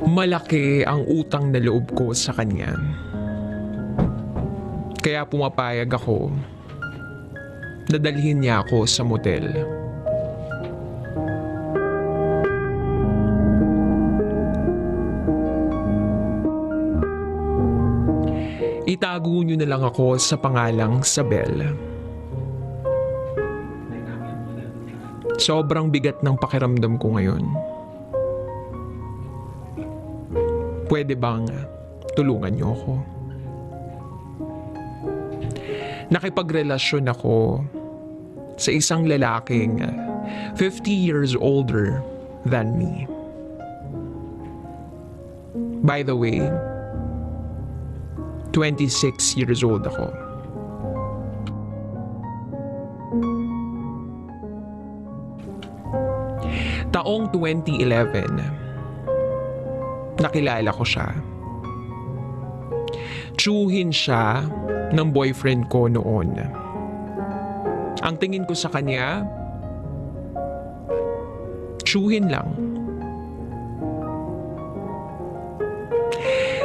Malaki ang utang na loob ko sa kanya. Kaya pumapayag ako na dalhin niya ako sa motel. Itago niyo na lang ako sa pangalang Sabel. Sobrang bigat ng pakiramdam ko ngayon. Pwede bang tulungan niyo ako? Nakipagrelasyon ako sa isang lalaking 50 years older than me. By the way, 26 years old ako. Taong 2011, nakilala ko siya. Tsuhin siya ng boyfriend ko noon. Ang tingin ko sa kanya, tsuhin lang.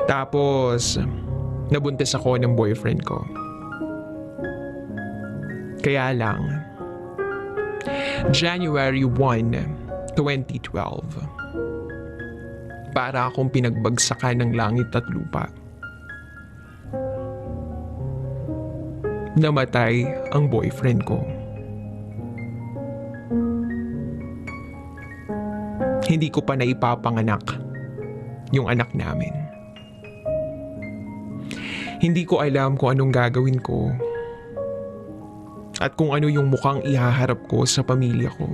Tapos, nabuntis ako ng boyfriend ko. Kaya lang, January 1, 2012, para akong pinagbagsakan ng langit at lupa. Namatay ang boyfriend ko. Hindi ko pa naipapanganak yung anak namin. Hindi ko alam kung anong gagawin ko at kung ano yung mukhang ihaharap ko sa pamilya ko.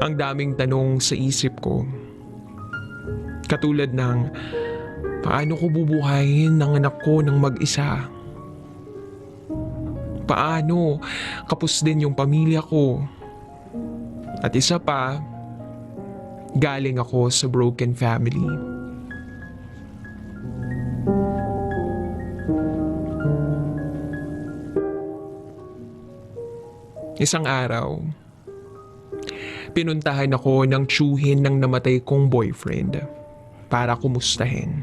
Ang daming tanong sa isip ko. Katulad ng, paano ko bubuhayin ng anak ko ng mag-isa? Paano kapos din yung pamilya ko? At isa pa, galing ako sa broken family. Isang araw, pinuntahan ako ng tsuhin ng namatay kong boyfriend para kumustahin.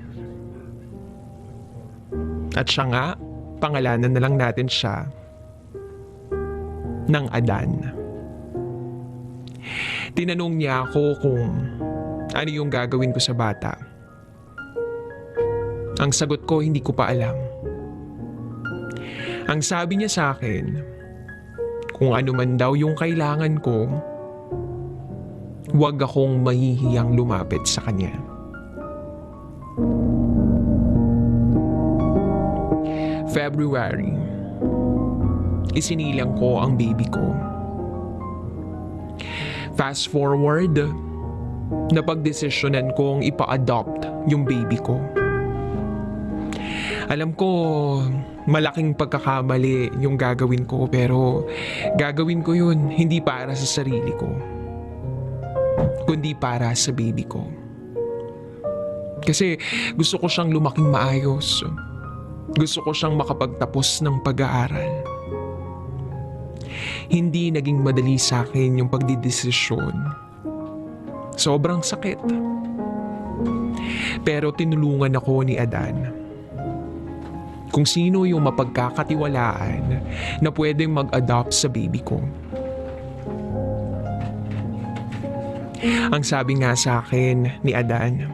At siya nga, pangalanan na lang natin siya ng Adan. Tinanong niya ako kung ano yung gagawin ko sa bata. Ang sagot ko, hindi ko pa alam. Ang sabi niya sa akin, kung ano man daw yung kailangan ko, huwag akong mahihiyang lumapit sa kanya. February, isinilang ko ang baby ko. Fast forward, napagdesisyonan kong ipa-adopt yung baby ko. Alam ko, malaking pagkakamali yung gagawin ko pero gagawin ko yun hindi para sa sarili ko kundi para sa baby ko. Kasi gusto ko siyang lumaking maayos. Gusto ko siyang makapagtapos ng pag-aaral. Hindi naging madali sa akin yung pagdidesisyon. Sobrang sakit. Pero tinulungan ako ni Adan kung sino yung mapagkakatiwalaan na pwedeng mag-adopt sa baby ko. Ang sabi nga sa akin ni Adan,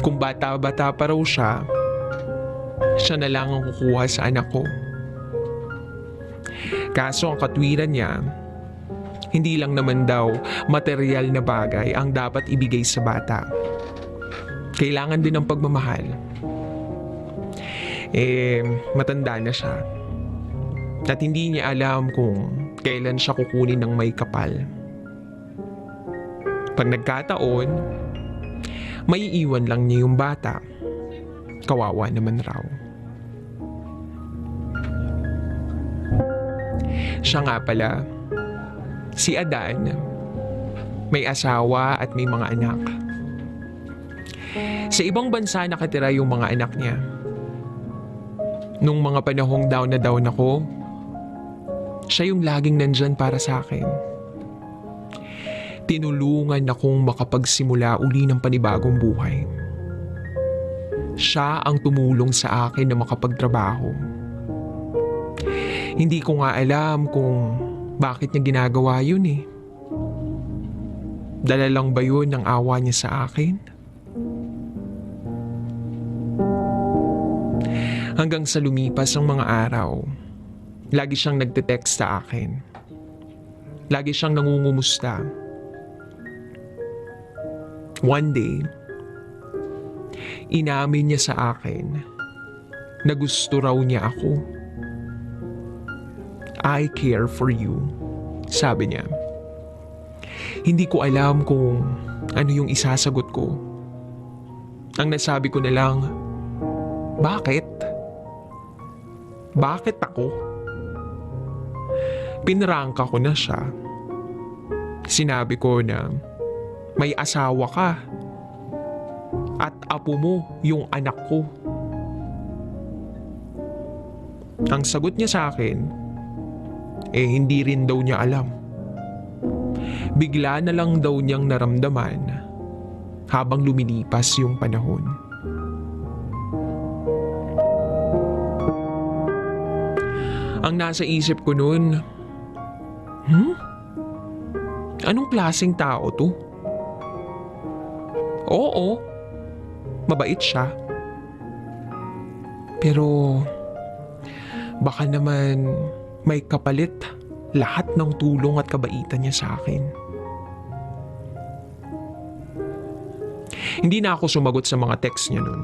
kung bata-bata pa raw siya, siya na lang ang kukuha sa anak ko. Kaso ang katwiran niya, hindi lang naman daw material na bagay ang dapat ibigay sa bata. Kailangan din ng pagmamahal. Eh, matanda na siya. At hindi niya alam kung kailan siya kukunin ng may kapal. Pag nagkataon, may iwan lang niya yung bata. Kawawa naman raw. Siya nga pala, si Adan, may asawa at may mga anak. Sa ibang bansa nakatira yung mga anak niya. Nung mga panahong down na down ako, siya yung laging nandyan para sa akin. Tinulungan akong makapagsimula uli ng panibagong buhay. Siya ang tumulong sa akin na makapagtrabaho. Hindi ko nga alam kung bakit niya ginagawa yun eh. Dala lang ba yun ng awa niya sa akin? Hanggang sa lumipas ang mga araw, lagi siyang nagte-text sa akin. Lagi siyang nangungumusta. One day, inamin niya sa akin na gusto raw niya ako. I care for you, sabi niya. Hindi ko alam kung ano yung isasagot ko. Ang nasabi ko na lang, bakit? Bakit ako? Pinrangka ko na siya. Sinabi ko na may asawa ka at apo mo yung anak ko. Ang sagot niya sa akin, eh hindi rin daw niya alam. Bigla na lang daw niyang naramdaman habang lumilipas yung panahon. Ang nasa isip ko noon, hmm? Anong klaseng tao to? Oo, mabait siya. Pero baka naman may kapalit lahat ng tulong at kabaitan niya sa akin. Hindi na ako sumagot sa mga text niya noon.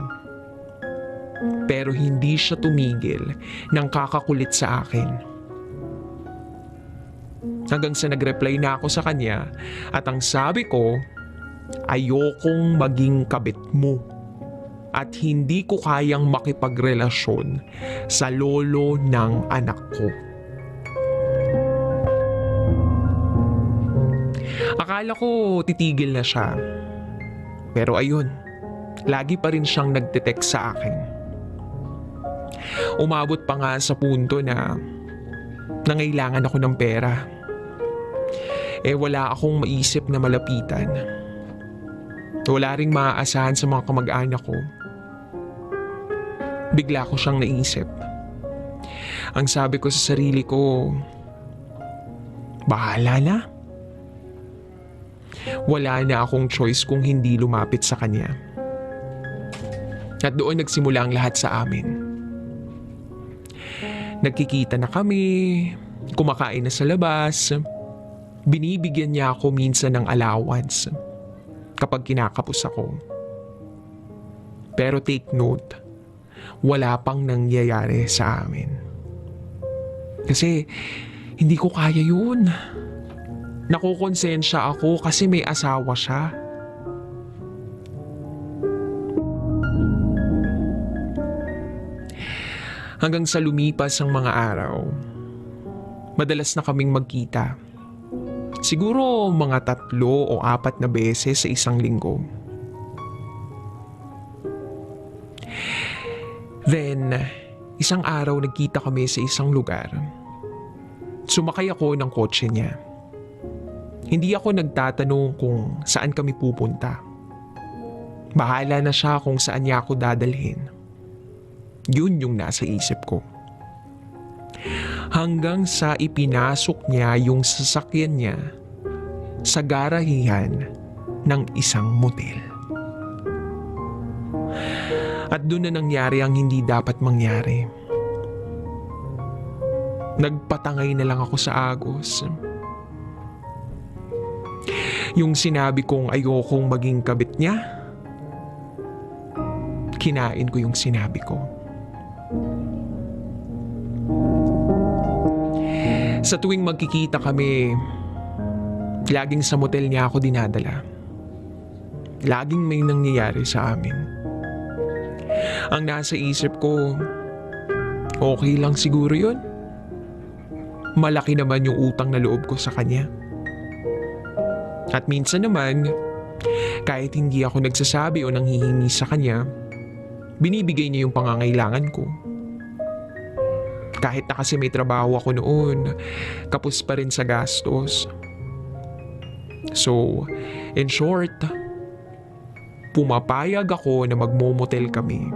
Pero hindi siya tumigil ng kakakulit sa akin. Hanggang sa nag-reply na ako sa kanya at ang sabi ko, ayokong maging kabit mo at hindi ko kayang makipagrelasyon sa lolo ng anak ko. Akala ko titigil na siya. Pero ayun, lagi pa rin siyang nagte-text sa akin. Umabot pa nga sa punto na nangailangan ako ng pera. Eh wala akong maisip na malapitan. Wala ring maaasahan sa mga kamag-anak ko. Bigla ko siyang naisip. Ang sabi ko sa sarili ko, bahala na. Wala na akong choice kung hindi lumapit sa kanya. At doon nagsimula ang lahat sa amin. Nagkikita na kami, kumakain na sa labas, binibigyan niya ako minsan ng allowance kapag kinakapos ako. Pero take note, wala pang nangyayari sa amin. Kasi hindi ko kaya yun. Nakukonsensya ako kasi may asawa siya. Hanggang sa lumipas ang mga araw, madalas na kaming magkita. Siguro mga tatlo o apat na beses sa isang linggo. Then, isang araw nagkita kami sa isang lugar. Sumakay ako ng kotse niya. Hindi ako nagtatanong kung saan kami pupunta. Bahala na siya kung saan niya ako dadalhin. Yun yung nasa isip ko. Hanggang sa ipinasok niya yung sasakyan niya sa garahihan ng isang motel. At doon na nangyari ang hindi dapat mangyari. Nagpatangay na lang ako sa agos. Yung sinabi kong ayokong maging kabit niya, kinain ko yung sinabi ko. Sa tuwing magkikita kami, laging sa motel niya ako dinadala. Laging may nangyayari sa amin. Ang nasa isip ko, okay lang siguro yun. Malaki naman yung utang na loob ko sa kanya. At minsan naman, kahit hindi ako nagsasabi o nanghihingi sa kanya, binibigay niya yung pangangailangan ko. Kahit na kasi may trabaho ako noon, kapos pa rin sa gastos. So, in short, pumapayag ako na magmomotel kami.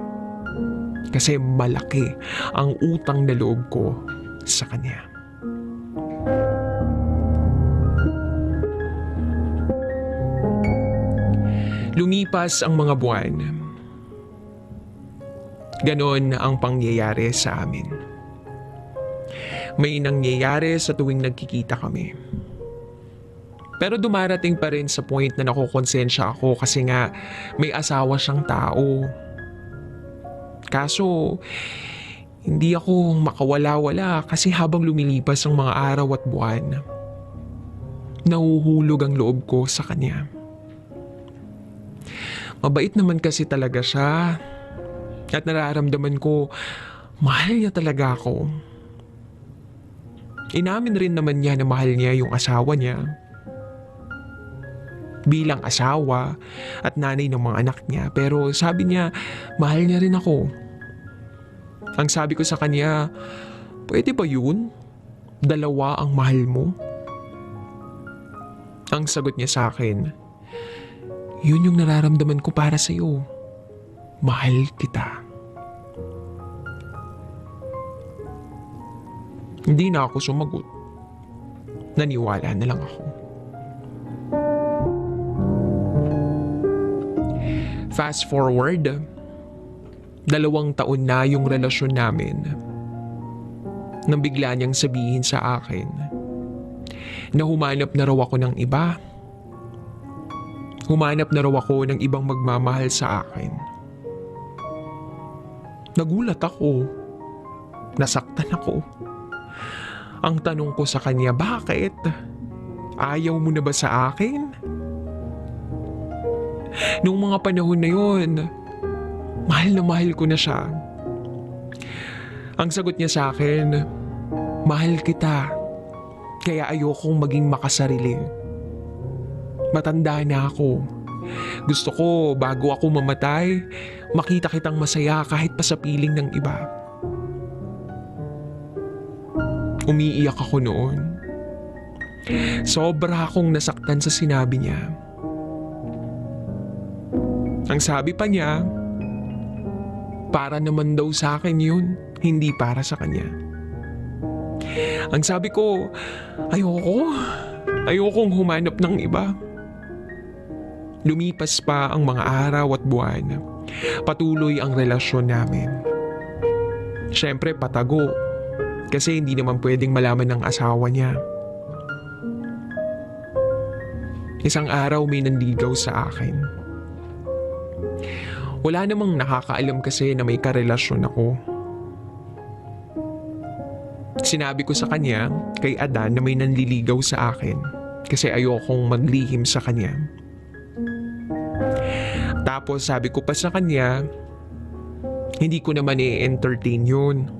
Kasi malaki ang utang na loob ko sa kanya. Lumipas ang mga buwan. Ganon ang pangyayari sa amin. May nangyayari sa tuwing nagkikita kami. Pero dumarating pa rin sa point na nakukonsensya ako kasi nga may asawa siyang tao. Kaso, hindi ako makawala-wala kasi habang lumilipas ang mga araw at buwan, nahuhulog ang loob ko sa kanya. Mabait naman kasi talaga siya. At nararamdaman ko, mahal niya talaga ako. Inamin rin naman niya na mahal niya yung asawa niya. Bilang asawa at nanay ng mga anak niya. Pero sabi niya, mahal niya rin ako. Ang sabi ko sa kanya, pwede ba yun? Dalawa ang mahal mo? Ang sagot niya sa akin, yun yung nararamdaman ko para sa'yo. Mahal kita. Hindi na ako sumagot. Naniwala na lang ako. Fast forward, dalawang taon na yung relasyon namin. Nang bigla niyang sabihin sa akin na humanap na raw ako ng iba. Humanap na raw ako ng ibang magmamahal sa akin. Nagulat ako. Nasaktan ako. Ang tanong ko sa kanya, bakit? Ayaw mo na ba sa akin? Noong mga panahon na yon, mahal na mahal ko na siya. Ang sagot niya sa akin, mahal kita, kaya ayokong maging makasarili. Matanda na ako. Gusto ko, bago ako mamatay, makita kitang masaya kahit pa sa piling ng iba. Umiiyak ako noon. Sobra akong nasaktan sa sinabi niya. Ang sabi pa niya, para naman daw sa akin yun, hindi para sa kanya. Ang sabi ko, ayoko, ayokong humanap ng iba. Lumipas pa ang mga araw at buwan. Patuloy ang relasyon namin. Siyempre patago kasi hindi naman pwedeng malaman ng asawa niya. Isang araw may nanligaw sa akin. Wala namang nakakaalam kasi na may karelasyon ako. Sinabi ko sa kanya, kay Adan, na may nanliligaw sa akin kasi ayokong maglihim sa kanya. Tapos sabi ko pa sa kanya, hindi ko naman i-entertain yun.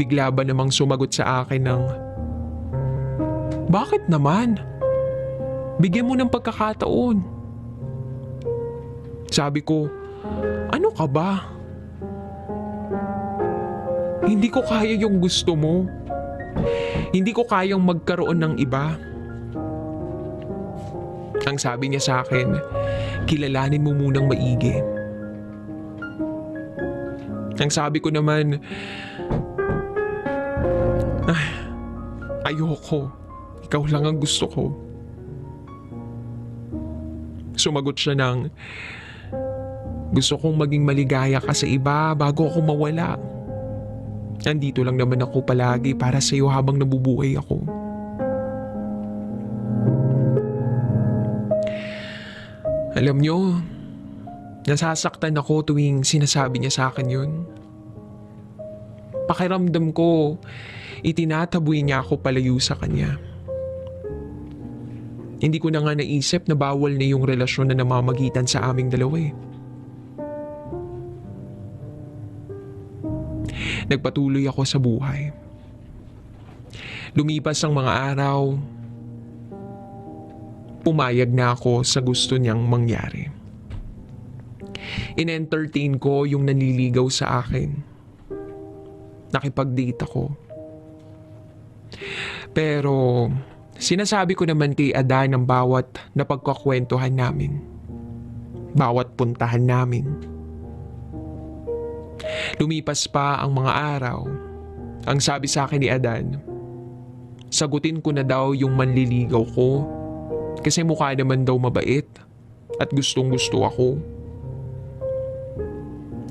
Bigla ba namang sumagot sa akin ng, Bakit naman? Bigyan mo ng pagkakataon. Sabi ko, ano ka ba? Hindi ko kaya yung gusto mo. Hindi ko kayang magkaroon ng iba. Ang sabi niya sa akin, kilalanin mo munang maigi. Ang sabi ko naman, ayoko. Ikaw lang ang gusto ko. Sumagot siya ng, gusto kong maging maligaya ka sa iba bago ako mawala. Nandito lang naman ako palagi para sa iyo habang nabubuhay ako. Alam nyo, nasasaktan ako tuwing sinasabi niya sa akin yun. Pakiramdam ko, itinataboy niya ako palayo sa kanya. Hindi ko na nga naisip na bawal na yung relasyon na namamagitan sa aming dalawa eh. Nagpatuloy ako sa buhay. Lumipas ang mga araw, pumayag na ako sa gusto niyang mangyari. In-entertain ko yung nanliligaw sa akin. Nakipag-date ako. Pero Sinasabi ko naman kay Adan ang bawat napagkakwentuhan namin. Bawat puntahan namin. Lumipas pa ang mga araw. Ang sabi sa akin ni Adan, sagutin ko na daw yung manliligaw ko kasi mukha naman daw mabait at gustong gusto ako.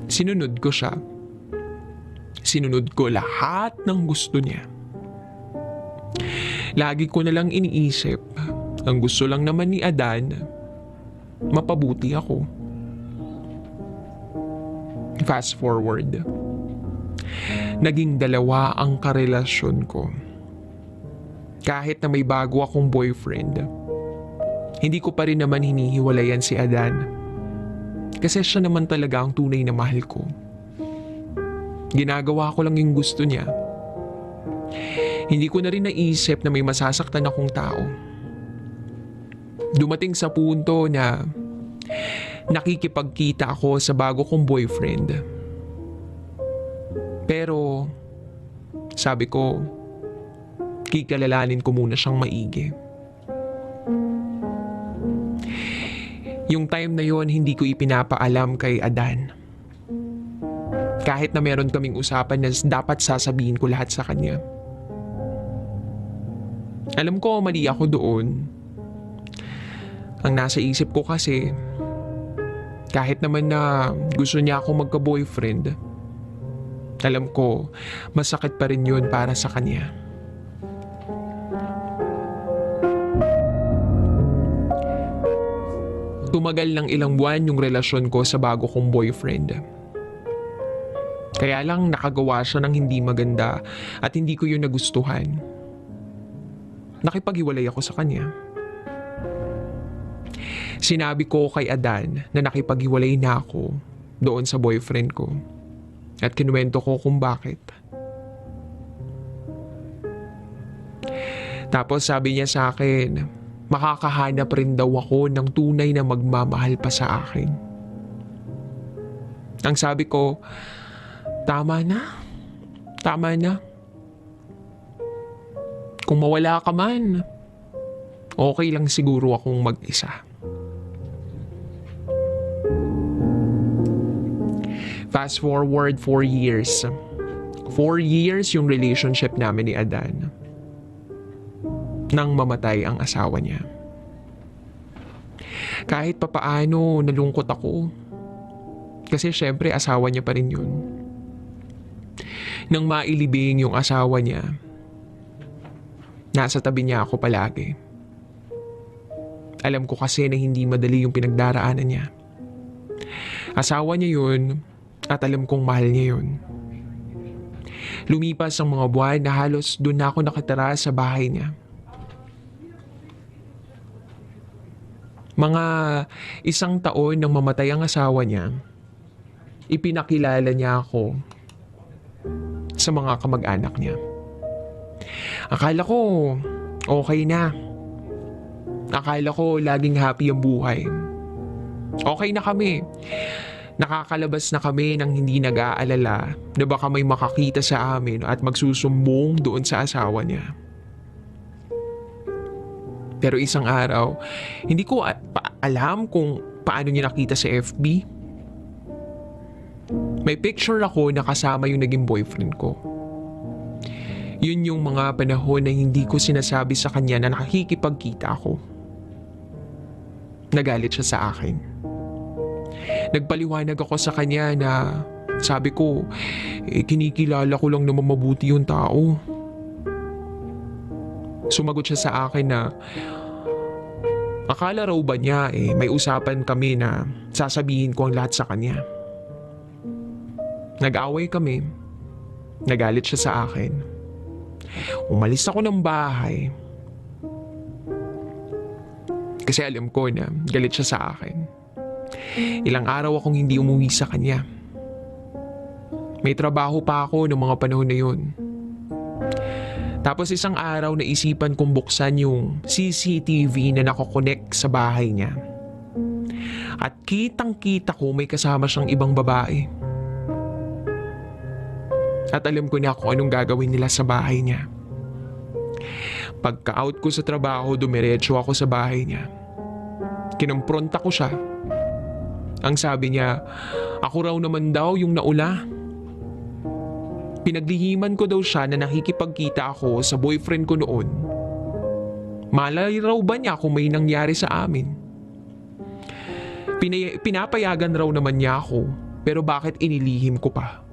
Sinunod ko siya. Sinunod ko lahat ng gusto niya. Lagi ko na lang iniisip, ang gusto lang naman ni Adan, mapabuti ako. Fast forward. Naging dalawa ang karelasyon ko. Kahit na may bago akong boyfriend, hindi ko pa rin naman hinihiwalayan si Adan. Kasi siya naman talaga ang tunay na mahal ko. Ginagawa ko lang yung gusto niya. Hindi ko na rin naisip na may masasaktan akong tao. Dumating sa punto na nakikipagkita ako sa bago kong boyfriend. Pero sabi ko, kikalalanin ko muna siyang maigi. Yung time na yon hindi ko ipinapaalam kay Adan. Kahit na meron kaming usapan na dapat sasabihin ko lahat sa kanya. Alam ko mali ako doon. Ang nasa isip ko kasi, kahit naman na gusto niya ako magka-boyfriend, alam ko, masakit pa rin yun para sa kanya. Tumagal ng ilang buwan yung relasyon ko sa bago kong boyfriend. Kaya lang nakagawa siya ng hindi maganda at hindi ko yun nagustuhan. Nakipaghiwalay ako sa kanya. Sinabi ko kay Adan na nakipaghiwalay na ako doon sa boyfriend ko. At kinuwento ko kung bakit. Tapos sabi niya sa akin, makakahanap rin daw ako ng tunay na magmamahal pa sa akin. Ang sabi ko, tama na. Tama na. Kung mawala ka man, okay lang siguro akong mag-isa. Fast forward four years. Four years yung relationship namin ni Adan. Nang mamatay ang asawa niya. Kahit papaano nalungkot ako. Kasi syempre asawa niya pa rin yun. Nang mailibing yung asawa niya, nasa tabi niya ako palagi. Alam ko kasi na hindi madali yung pinagdaraanan niya. Asawa niya yun at alam kong mahal niya yun. Lumipas ang mga buwan na halos doon na ako nakatira sa bahay niya. Mga isang taon nang mamatay ang asawa niya, ipinakilala niya ako sa mga kamag-anak niya. Akala ko okay na. Akala ko laging happy ang buhay. Okay na kami. Nakakalabas na kami ng hindi nag-aalala na baka may makakita sa amin at magsusumbong doon sa asawa niya. Pero isang araw, hindi ko pa- alam kung paano niya nakita sa FB. May picture ako na kasama yung naging boyfriend ko. Yun yung mga panahon na hindi ko sinasabi sa kanya na nakikipagkita ako. Nagalit siya sa akin. Nagpaliwanag ako sa kanya na sabi ko, eh, kinikilala ko lang naman mabuti yung tao. Sumagot siya sa akin na akala raw ba niya eh may usapan kami na sasabihin ko ang lahat sa kanya. Nag-away kami. Nagalit siya sa akin. Umalis ako ng bahay. Kasi alam ko na galit siya sa akin. Ilang araw akong hindi umuwi sa kanya. May trabaho pa ako noong mga panahon na yun. Tapos isang araw na isipan kong buksan yung CCTV na nakokonek sa bahay niya. At kitang kita ko may kasama siyang ibang babae. At alam ko na kung anong gagawin nila sa bahay niya. Pagka-out ko sa trabaho, dumiretso ako sa bahay niya. Kinompronta ko siya. Ang sabi niya, ako raw naman daw yung naula. Pinaglihiman ko daw siya na nakikipagkita ako sa boyfriend ko noon. Malay raw ba niya kung may nangyari sa amin? Pinay- pinapayagan raw naman niya ako, pero bakit inilihim ko pa?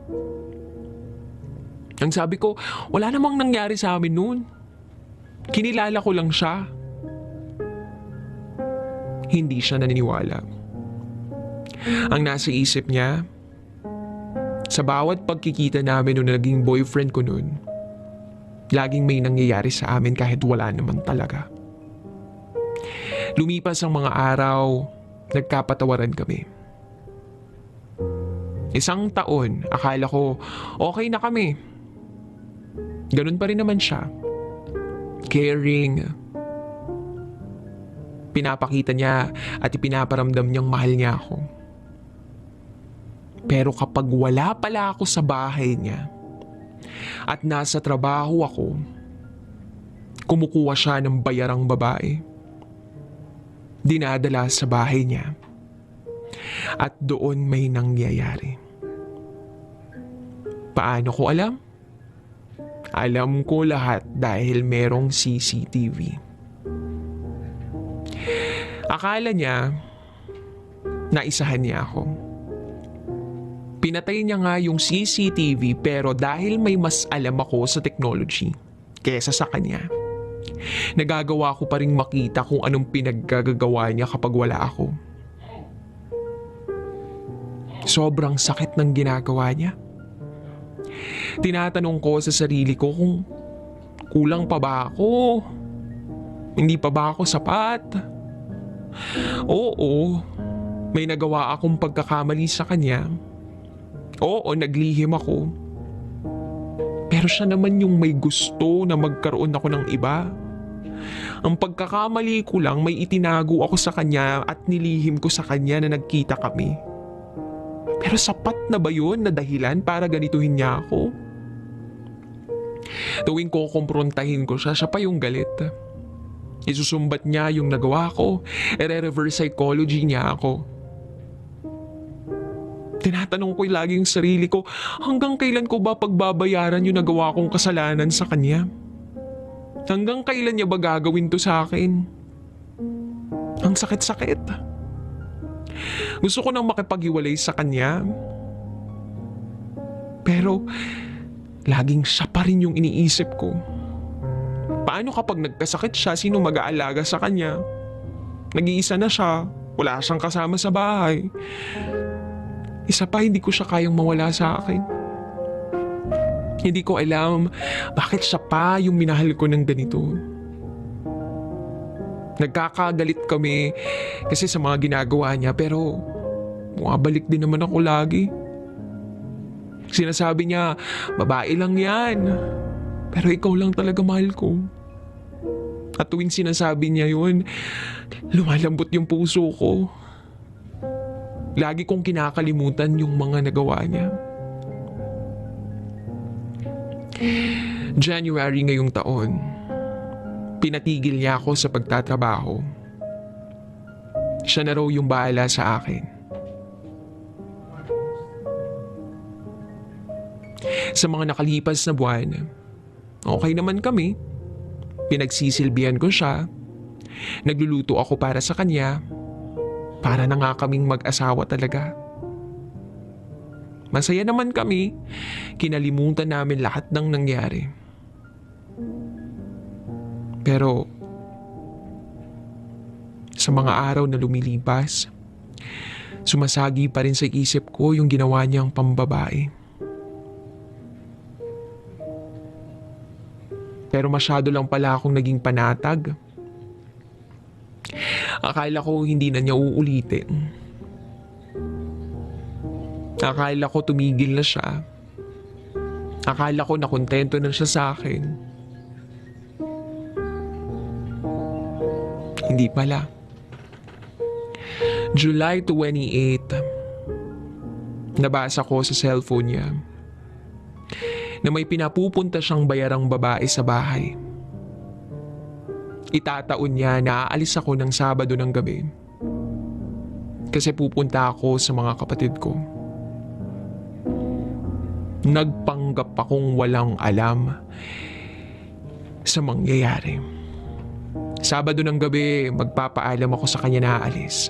Ang sabi ko, wala namang nangyari sa amin noon. Kinilala ko lang siya. Hindi siya naniniwala. Ang nasa isip niya, sa bawat pagkikita namin nung naging boyfriend ko noon, laging may nangyayari sa amin kahit wala naman talaga. Lumipas ang mga araw, nagkapatawaran kami. Isang taon, akala ko okay na kami. Ganun pa rin naman siya. Caring. Pinapakita niya at ipinaparamdam niyang mahal niya ako. Pero kapag wala pala ako sa bahay niya at nasa trabaho ako, kumukuha siya ng bayarang babae. Dinadala sa bahay niya. At doon may nangyayari. Paano ko alam? Alam ko lahat dahil merong CCTV. Akala niya, naisahan niya ako. Pinatay niya nga yung CCTV pero dahil may mas alam ako sa technology kesa sa kanya, nagagawa ko pa rin makita kung anong pinaggagawa niya kapag wala ako. Sobrang sakit ng ginagawa niya. Tinatanong ko sa sarili ko kung kulang pa ba ako? Hindi pa ba ako sapat? Oo, may nagawa akong pagkakamali sa kanya. Oo, naglihim ako. Pero siya naman yung may gusto na magkaroon ako ng iba. Ang pagkakamali ko lang may itinago ako sa kanya at nilihim ko sa kanya na nagkita kami. Pero sapat na ba yun na dahilan para ganituhin niya ako? Tuwing ko kumprontahin ko siya, siya pa yung galit. Isusumbat niya yung nagawa ko, ere-reverse psychology niya ako. Tinatanong ko laging sarili ko, hanggang kailan ko ba pagbabayaran yung nagawa kong kasalanan sa kanya? Hanggang kailan niya ba gagawin to sa akin? Ang sakit-sakit. Gusto ko nang makipaghiwalay sa kanya. Pero, laging siya pa rin yung iniisip ko. Paano kapag nagkasakit siya, sino mag-aalaga sa kanya? Nag-iisa na siya, wala siyang kasama sa bahay. Isa pa, hindi ko siya kayang mawala sa akin. Hindi ko alam bakit siya pa yung minahal ko ng ganito. Nagkakagalit kami kasi sa mga ginagawa niya pero bumabalik din naman ako lagi. Sinasabi niya, babae lang yan. Pero ikaw lang talaga mahal ko. At tuwing sinasabi niya yun, lumalambot yung puso ko. Lagi kong kinakalimutan yung mga nagawa niya. January ngayong taon, pinatigil niya ako sa pagtatrabaho. Siya na raw yung bahala sa akin. Sa mga nakalipas na buwan, okay naman kami. Pinagsisilbihan ko siya. Nagluluto ako para sa kanya. Para na nga kaming mag-asawa talaga. Masaya naman kami. Kinalimutan namin lahat ng nangyari. Pero sa mga araw na lumilipas, sumasagi pa rin sa isip ko yung ginawa niyang pambabae. Pero masyado lang pala akong naging panatag. Akala ko hindi na niya uulitin. Akala ko tumigil na siya. Akala ko nakontento na siya sa akin. Hindi pala. July 28. Nabasa ko sa cellphone niya na may pinapupunta siyang bayarang babae sa bahay. Itataon niya na aalis ako ng Sabado ng gabi. Kasi pupunta ako sa mga kapatid ko. Nagpanggap akong walang alam sa mangyayari. Sabado ng gabi, magpapaalam ako sa kanya na aalis.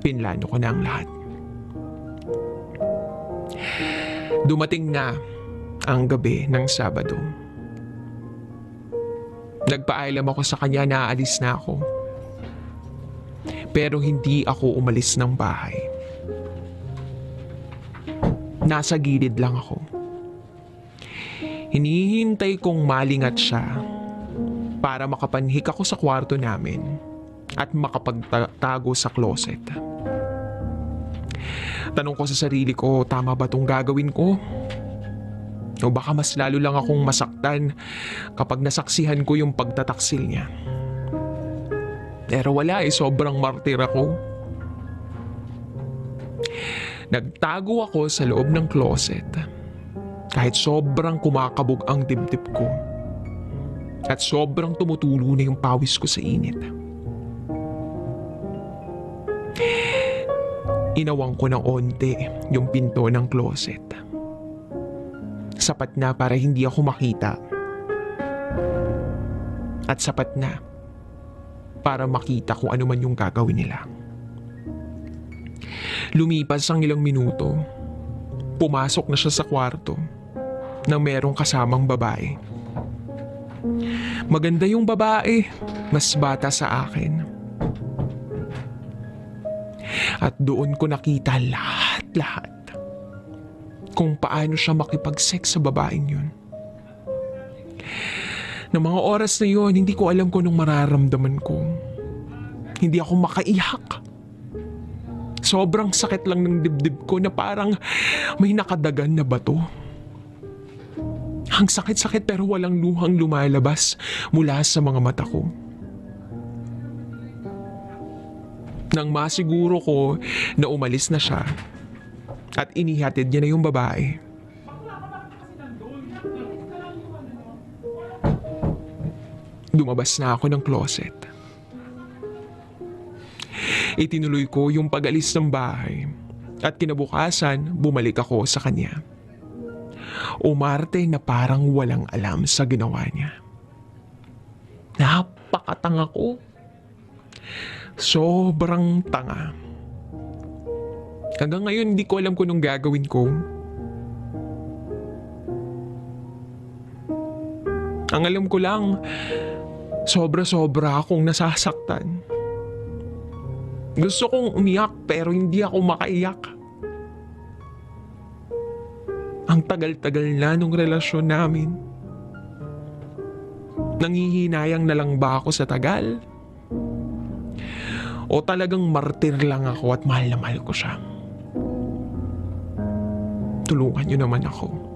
Pinlano ko na ang lahat. Dumating na ang gabi ng Sabado. Nagpaalam ako sa kanya na aalis na ako. Pero hindi ako umalis ng bahay. Nasa gilid lang ako. Hinihintay kong malingat siya para makapanhik ako sa kwarto namin at makapagtago sa closet. Tanong ko sa sarili ko, tama ba tong gagawin ko? O baka mas lalo lang akong masaktan kapag nasaksihan ko yung pagtataksil niya. Pero wala eh, sobrang martir ako. Nagtago ako sa loob ng closet. Kahit sobrang kumakabog ang dibdib ko. At sobrang tumutulo na yung pawis ko sa init. Inawang ko ng onte yung pinto ng closet. Sapat na para hindi ako makita. At sapat na para makita kung ano man yung gagawin nila. Lumipas ang ilang minuto. Pumasok na siya sa kwarto na merong kasamang babae. Maganda yung babae, mas bata sa akin. At doon ko nakita lahat-lahat kung paano siya makipag-sex sa babaeng yun. Ng mga oras na yun, hindi ko alam kung anong mararamdaman ko. Hindi ako makaiyak. Sobrang sakit lang ng dibdib ko na parang may nakadagan na bato. Ang sakit-sakit pero walang luhang lumalabas mula sa mga mata ko. Nang masiguro ko na umalis na siya at inihatid niya na yung babae. Lumabas na ako ng closet. Itinuloy ko yung pag-alis ng bahay at kinabukasan bumalik ako sa kanya. Umarte na parang walang alam sa ginawa niya. Napakatanga ko. Sobrang tanga. Hanggang ngayon hindi ko alam kung anong gagawin ko. Ang alam ko lang, sobra-sobra akong nasasaktan. Gusto kong umiyak pero hindi ako makaiyak. Ang tagal-tagal na nung relasyon namin. Nangihinayang na lang ba ako sa tagal? O talagang martir lang ako at mahal na mahal ko siya? Tulungan niyo naman ako.